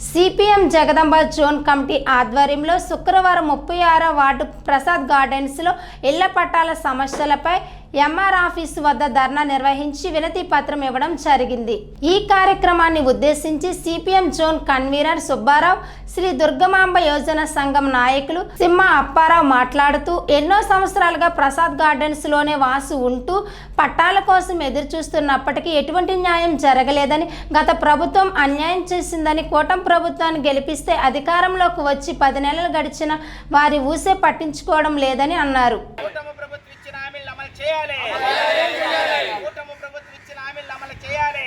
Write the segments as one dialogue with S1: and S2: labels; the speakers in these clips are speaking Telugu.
S1: సిపిఎం జగదంబ జోన్ కమిటీ ఆధ్వర్యంలో శుక్రవారం ముప్పై ఆరో వార్డు ప్రసాద్ గార్డెన్స్లో ఇళ్ళ పట్టాల సమస్యలపై ఎంఆర్ ఆఫీసు వద్ద ధర్నా నిర్వహించి వినతి పత్రం ఇవ్వడం జరిగింది. ఈ కార్యక్రమాన్ని ఉద్దేశించి C P M zone convener Subbarao Shri Durgamamba Yojana సంఘం నాయకులు సింహ అప్పారావు మాట్లాడుతూ ఎన్నో సంవత్సరాలుగా ప్రసాద్ గార్డెన్స్లోనే వాసు ఉంటూ పట్టాల కోసం ఎదురు చూస్తున్నప్పటికీ ఎటువంటి న్యాయం జరగలేదని గత ప్రభుత్వం అన్యాయం చేసిందని కూటమి ప్రభుత్వాన్ని గెలిపిస్తే అధికారంలోకి వచ్చి పది నెలలు గడిచిన వారి ఊసే పట్టించుకోవడం లేదని అన్నారు.
S2: చేయాలి. కూటమి ప్రభుత్వం ఇచ్చిన హామీలను అమలు చేయాలి.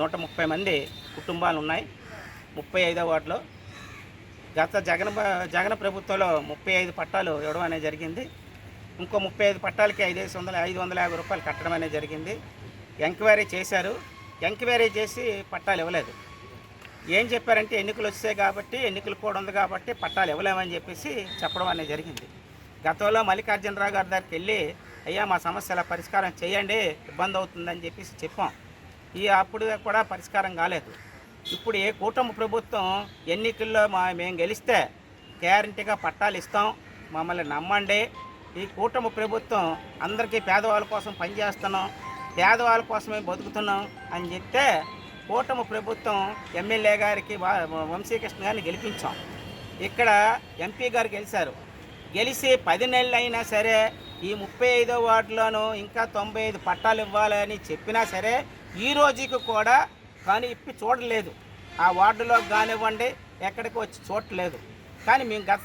S2: నూట ముప్పై మంది కుటుంబాలు ఉన్నాయి. ముప్పై ఐదో వార్డులో గత జగన్ జగన్ ప్రభుత్వంలో ముప్పై ఐదు పట్టాలు ఇవ్వడం అనేది జరిగింది. ఇంకో ముప్పై ఐదు పట్టాలకి ఐదేసి వందల ఐదు వందల యాభై రూపాయలు కట్టడం అనేది జరిగింది. ఎంక్వైరీ చేశారు. ఎంక్వైరీ చేసి పట్టాలు ఇవ్వలేదు. ఏం చెప్పారంటే ఎన్నికలు వచ్చాయి కాబట్టి ఎన్నికలు కూడా ఉంది కాబట్టి పట్టాలు ఇవ్వలేమని చెప్పేసి చెప్పడం అనేది జరిగింది. గతంలో మల్లికార్జునరావు గారి దగ్గరికి వెళ్ళి అయ్యా మా సమస్యల పరిష్కారం చేయండి ఇబ్బంది అవుతుందని చెప్పేసి చెప్పాం. ఈ అప్పుడు కూడా పరిష్కారం కాలేదు. ఇప్పుడు ఏ కూటమి ప్రభుత్వం ఎన్నికల్లో మా మేము గెలిస్తే గ్యారంటీగా పట్టాలు ఇస్తాం. మమ్మల్ని నమ్మండి. ఈ కూటమి ప్రభుత్వం అందరికీ పేదవాళ్ళ కోసం పనిచేస్తున్నాం పేదవాళ్ళ కోసమే బతుకుతున్నాం అని చెప్తే కూటమి ప్రభుత్వం ఎమ్మెల్యే గారికి వంశీకృష్ణ గారిని గెలిపించాం. ఇక్కడ ఎంపీ గారు గెలిచారు. గెలిచి పది నెలలు అయినా సరే ఈ ముప్పై ఐదో వార్డులోనూ ఇంకా తొంభై ఐదు పట్టాలు ఇవ్వాలని చెప్పినా సరే ఈ రోజుకి కూడా కానీ ఇప్పి చూడలేదు. ఆ వార్డులో కానివ్వండి ఎక్కడికి వచ్చి చూడలేదు. కానీ మేము గత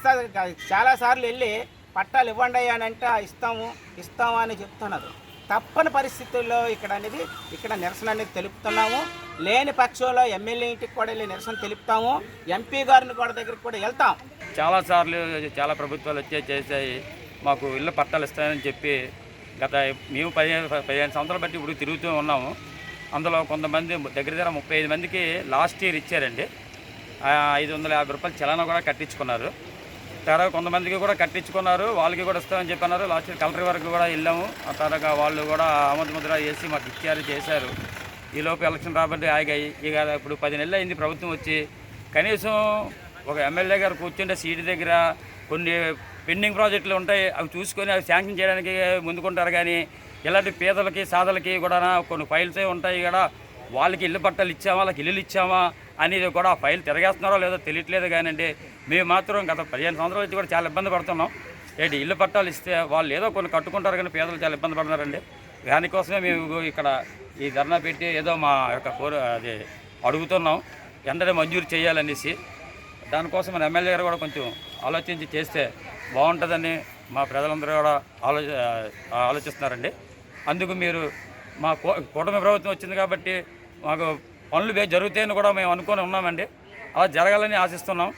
S2: చాలాసార్లు వెళ్ళి పట్టాలు ఇవ్వండి అని అంటే ఇస్తాము ఇస్తాము అని చెప్తున్నారు. తప్పని పరిస్థితుల్లో ఇక్కడ అనేది ఇక్కడ నిరసన అనేది తెలుపుతున్నాము. లేని పక్షంలో ఎమ్మెల్యే ఇంటికి కూడా వెళ్ళి నిరసన తెలుపుతాము. ఎంపీ గారిని కూడా దగ్గరికి కూడా వెళ్తాం.
S3: చాలాసార్లు చాలా ప్రభుత్వాలు వచ్చే చేసాయి మాకు ఇళ్ళ పట్టాలు ఇస్తాయని చెప్పి గత మేము పదిహేను పదిహేను సంవత్సరాలు బట్టి ఇప్పుడు తిరుగుతూ ఉన్నాము. అందులో కొంతమంది దగ్గర దగ్గర ముప్పై ఐదు మందికి లాస్ట్ ఇయర్ ఇచ్చారండి. ఐదు వందల యాభై రూపాయలు చలన కూడా కట్టించుకున్నారు. తర్వాత కొంతమందికి కూడా కట్టించుకున్నారు. వాళ్ళకి కూడా ఇస్తామని చెప్పన్నారు లాస్ట్ ఇయర్ కలెక్టర్ వరకు కూడా వెళ్ళాము. ఆ తర్వాత వాళ్ళు కూడా ఆమోద ముద్ర వేసి మాకు ఇచ్చారు చేశారు. ఈలోపు ఎలక్షన్ రాబట్టి ఆగాయి. ఇక ఇప్పుడు పది నెలలు అయింది ప్రభుత్వం వచ్చి. కనీసం ఒక ఎమ్మెల్యే గారు కూర్చుంటే సీటు దగ్గర కొన్ని పెండింగ్ ప్రాజెక్టులు ఉంటాయి అవి చూసుకొని అవి శాంక్షన్ చేయడానికి ముందుకుంటారు. కానీ ఇలాంటి పేదలకి సాధలకి కూడా కొన్ని ఫైల్స్ ఉంటాయి కూడా వాళ్ళకి ఇల్లు పట్టాలు ఇచ్చామా వాళ్ళకి ఇల్లులు ఇచ్చామా అనేది కూడా ఫైల్ తిరగేస్తున్నారో లేదో తెలియట్లేదు. కానివ్వండి మేము మాత్రం గత పదిహేను సంవత్సరాల నుంచి కూడా చాలా ఇబ్బంది పడుతున్నాం. ఏంటి ఇల్లు పట్టాలు ఇస్తే వాళ్ళు ఏదో కొన్ని కట్టుకుంటారు కానీ పేదలు చాలా ఇబ్బంది పడుతున్నారండి. దానికోసమే మేము ఇక్కడ ఈ ధర్నా పెట్టి ఏదో మా యొక్క కోరు అది అడుగుతున్నాం. వెంటనే మంజూరు చేయాలనేసి దానికోసం మన ఎమ్మెల్యే గారు కూడా కొంచెం ఆలోచించి చేస్తే బాగుంటుందని మా ప్రజలందరూ కూడా ఆలో ఆలోచిస్తున్నారండి. అందుకు మీరు మా కూటమి ప్రభుత్వం వచ్చింది కాబట్టి మాకు పనులు జరుగుతాయని కూడా మేము అనుకొని ఉన్నామండి. అలా జరగాలని ఆశిస్తున్నాం.